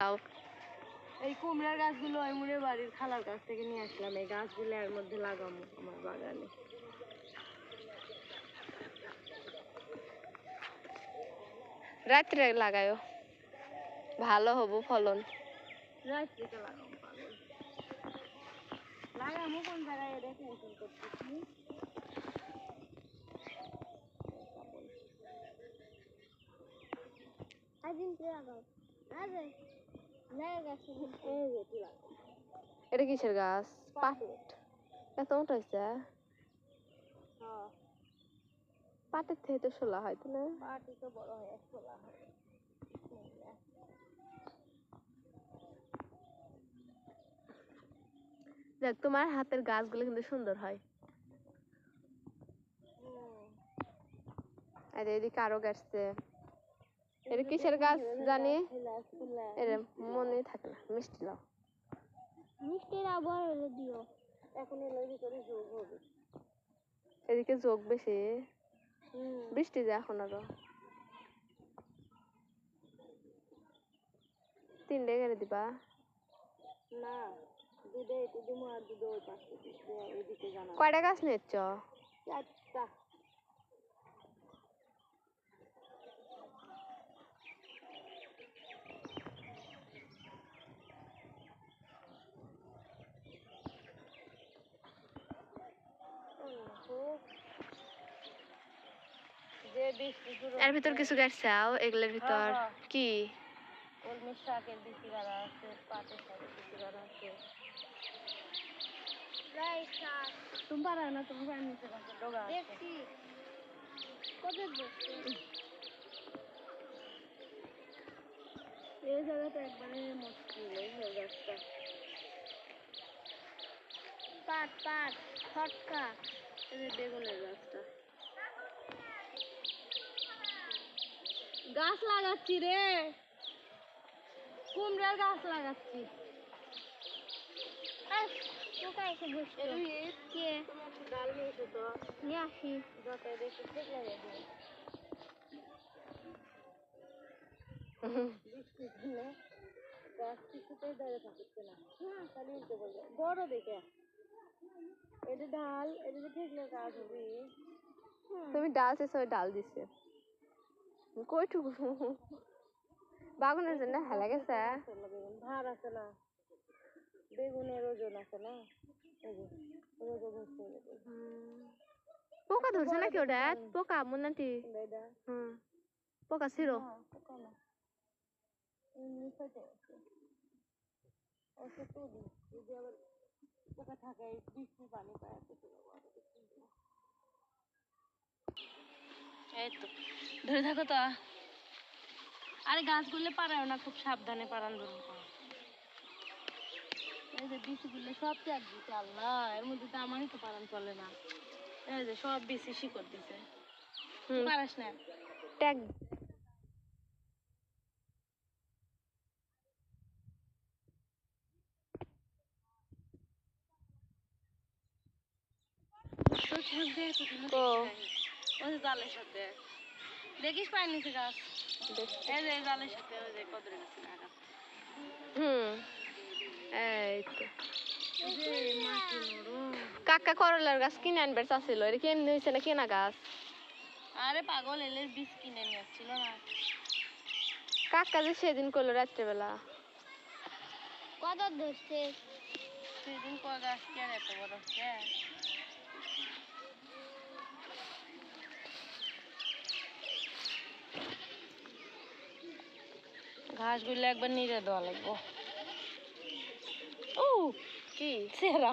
এই কুমড়ার গাছগুলো এমুরে বাড়ির খালার কাছ থেকে নিয়ে আসলাম। এই গাছগুলো এর মধ্যে লাগাবো আমার বাগানে। রাত্রে লাগায়ও ভালো হব ফলন। রাত্রিতে লাগাবো পাগল। লাগাবো কোন জায়গায়? টেনশন করতেছি। লাগাও। আরে এটা কিসের গাছ? পাট এত মোটা হয়েছে হ্যাঁ। পাটের থেকে তো শোলা হয় তো না? পাটি তো বড় হয়ে খোলা হয়। দেখ তোমার হাতের গাছগুলো কিন্তু সুন্দর হয়। আর এদিকে আরও গাছছে এটা কিসের গাছ জানি? এর মনে থাকে না মিষ্টি লাও মিষ্টির আবহাওয়া হলে দিও। এখন এর ভিতরে যোগ হবে। এদিকে যোগ বেশি। বৃষ্টি যায় এখন আরও। তিনটে গেড়ে দিবা? না দুধে এটি দিমো আর দুধে ওই পাশে এদিকে জানা। কয়টা গাছ নিচ্ছ? চারটা যে বৃষ্টি শুরু এর ভিতর কিছু গাছ চাও এগুলোর ভিতর। হ্যাঁ। কি? কলমি শাকের বিচি গাড়া আছে পাটের শাকের বিচি গাড়া আছে। তুমি পারা না তুমি পানি নিচে গাছের ডগা দেখছি। কবে দেখছি? এই জায়গাটা একবারে মুশকিল এই গাছটা পাট পাট এই বেগুনের গাছটা। গাছ লাগাচ্ছি রে। কুমড়ার গাছ লাগাচ্ছি। নিয়ে আসি। গাছ কিছুতেই দাঁড়িয়ে থাকছে না। হ্যাঁ খালি উল্টে বলবে বড় দেখে। এটা ডাল এটা যে ঠিক না গাছ হবে। তুমি ডাল চেয়েছো ডাল দিছে। কইটুকু বাগুনের জন্য হেলা গেছে বেগুন ভার আছে না। বেগুনের ওজন আছে না। পোকা ধরছে নাকি ওটা পোকা মোনাটি হুম পোকা ছিল পোকা থাকে, বৃষ্টি পানি পায় এত করে বড় কিছু না। এই তো। ধরে থাকো তো। আরে গাছগুলো পারাও না খুব সাবধানে পারান ধরুন। এই যে বিচিগুলো সব ত্যাগ দিতে আল্লাহ এর মধ্যে তো আমারই তো পারান চলে না। এই যে সব বিচি শিকড় দিছে। পারাস না। ট্যাগ তো ওই যে জালের সাথে। দেখিস পায় নিচে গাছ। এই যে জালের সাথে ওই যে কদরে গাছে লাগা হুম। এই তো। এই যে মাটি নরম কাকা করলার গাছ কিনে আনবার চাচ্ছিল এটা কেন হয়েছে না কেনা গাছ? আরে পাগল এলের বীজ কিনে নিয়ে আসছিল না। কাকা যে সেদিন করল রাত্রেবেলা। কত ধরছে? সেদিন কয় গাছ কে এত বড় ঘাসগুলো একবার নিরে দেওয়া লাগবো ও কি সেরা